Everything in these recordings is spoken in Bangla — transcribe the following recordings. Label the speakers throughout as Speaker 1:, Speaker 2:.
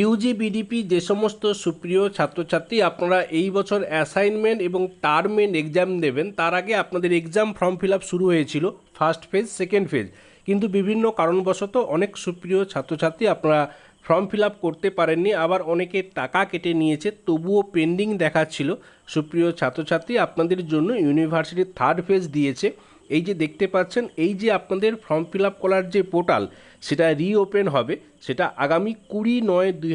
Speaker 1: ইউজি বিডিপি যে সমস্ত সুপ্রিয় ছাত্রছাত্রী, আপনারা এই বছর অ্যাসাইনমেন্ট এবং টার্মেন্ট এক্সাম দেবেন, তার আগে আপনাদের এক্সাম ফর্ম ফিল শুরু হয়েছিল ফার্স্ট ফেজ সেকেন্ড ফেজ কিন্তু বিভিন্ন কারণবশত অনেক সুপ্রিয় ছাত্রছাত্রী আপনারা ফর্ম ফিল করতে পারেননি, আবার অনেকে টাকা কেটে নিয়েছে, তবুও পেন্ডিং দেখাচ্ছিল। সুপ্রিয় ছাত্রছাত্রী আপনাদের জন্য ইউনিভার্সিটির থার্ড ফেজ দিয়েছে। এই যে দেখতে পাচ্ছেন, এই যে আপনাদের ফর্ম ফিল আপ করার যে পোর্টাল সেটা রিওপেন হবে। সেটা আগামী কুড়ি নয় দুই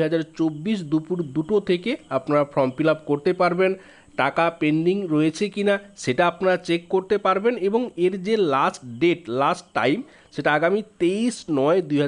Speaker 1: দুপুর দুটো থেকে আপনারা ফর্ম ফিল আপ করতে পারবেন। টাকা পেন্ডিং রয়েছে কিনা সেটা আপনারা চেক করতে পারবেন এবং এর যে লাস্ট ডেট লাস্ট টাইম সেটা আগামী তেইশ নয় দুই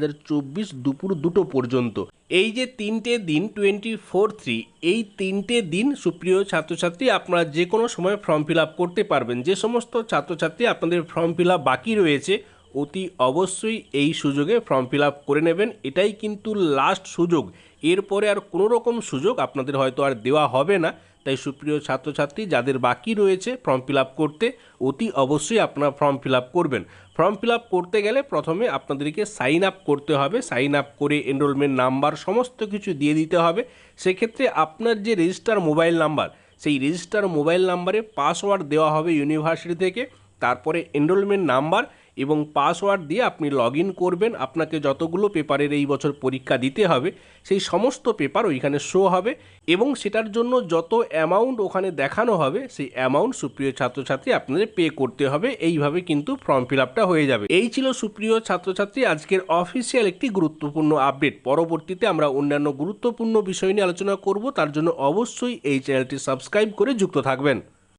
Speaker 1: দুপুর দুটো পর্যন্ত। এই যে তিনটে দিন টোয়েন্টি ফোর থ্রি এই তিনটে দিন সুপ্রিয় ছাত্রছাত্রী, আপনারা যে কোনো সময় ফর্ম ফিল আপ করতে পারবেন। যে সমস্ত ছাত্রছাত্রী আপনাদের ফর্ম ফিল আপ বাকি রয়েছে, অতি অবশ্যই এই সুযোগে ফর্ম ফিল আপ করে নেবেন। এটাই কিন্তু লাস্ট সুযোগ। এরপরে আর কোনো রকম সুযোগ আপনাদের হয়তো আর দেওয়া হবে না। তাই সুপ্রিয় ছাত্রছাত্রী, যাদের বাকি রয়েছে ফর্ম ফিল করতে, অতি অবশ্যই আপনারা ফর্ম ফিল করবেন। ফর্ম ফিল করতে গেলে প্রথমে আপনাদেরকে সাইন আপ করতে হবে। সাইন আপ করে এনরোলমেন্ট নাম্বার সমস্ত কিছু দিয়ে দিতে হবে। সেক্ষেত্রে আপনার যে রেজিস্টার মোবাইল নাম্বার, সেই রেজিস্টার মোবাইল নাম্বারে পাসওয়ার্ড দেওয়া হবে ইউনিভার্সিটি থেকে। তারপরে এনরোলমেন্ট নাম্বার এবং পাসওয়ার্ড দিয়ে আপনি লগ ইন করবেন। আপনাকে যতগুলো পেপারের এই বছর পরীক্ষা দিতে হবে, সেই সমস্ত পেপার ওইখানে শো হবে এবং সেটার জন্য যত অ্যামাউন্ট ওখানে দেখানো হবে, সেই অ্যামাউন্ট সুপ্রিয় ছাত্রছাত্রী আপনাদের পে করতে হবে। এইভাবে কিন্তু ফর্ম ফিল আপটা হয়ে যাবে। এই ছিল সুপ্রিয় ছাত্রছাত্রী, আজকের অফিসিয়াল একটি গুরুত্বপূর্ণ আপডেট পরবর্তীতে আমরা অন্যান্য গুরুত্বপূর্ণ বিষয় নিয়ে আলোচনা করব, তার জন্য অবশ্যই এই চ্যানেলটি সাবস্ক্রাইব করে যুক্ত থাকবেন।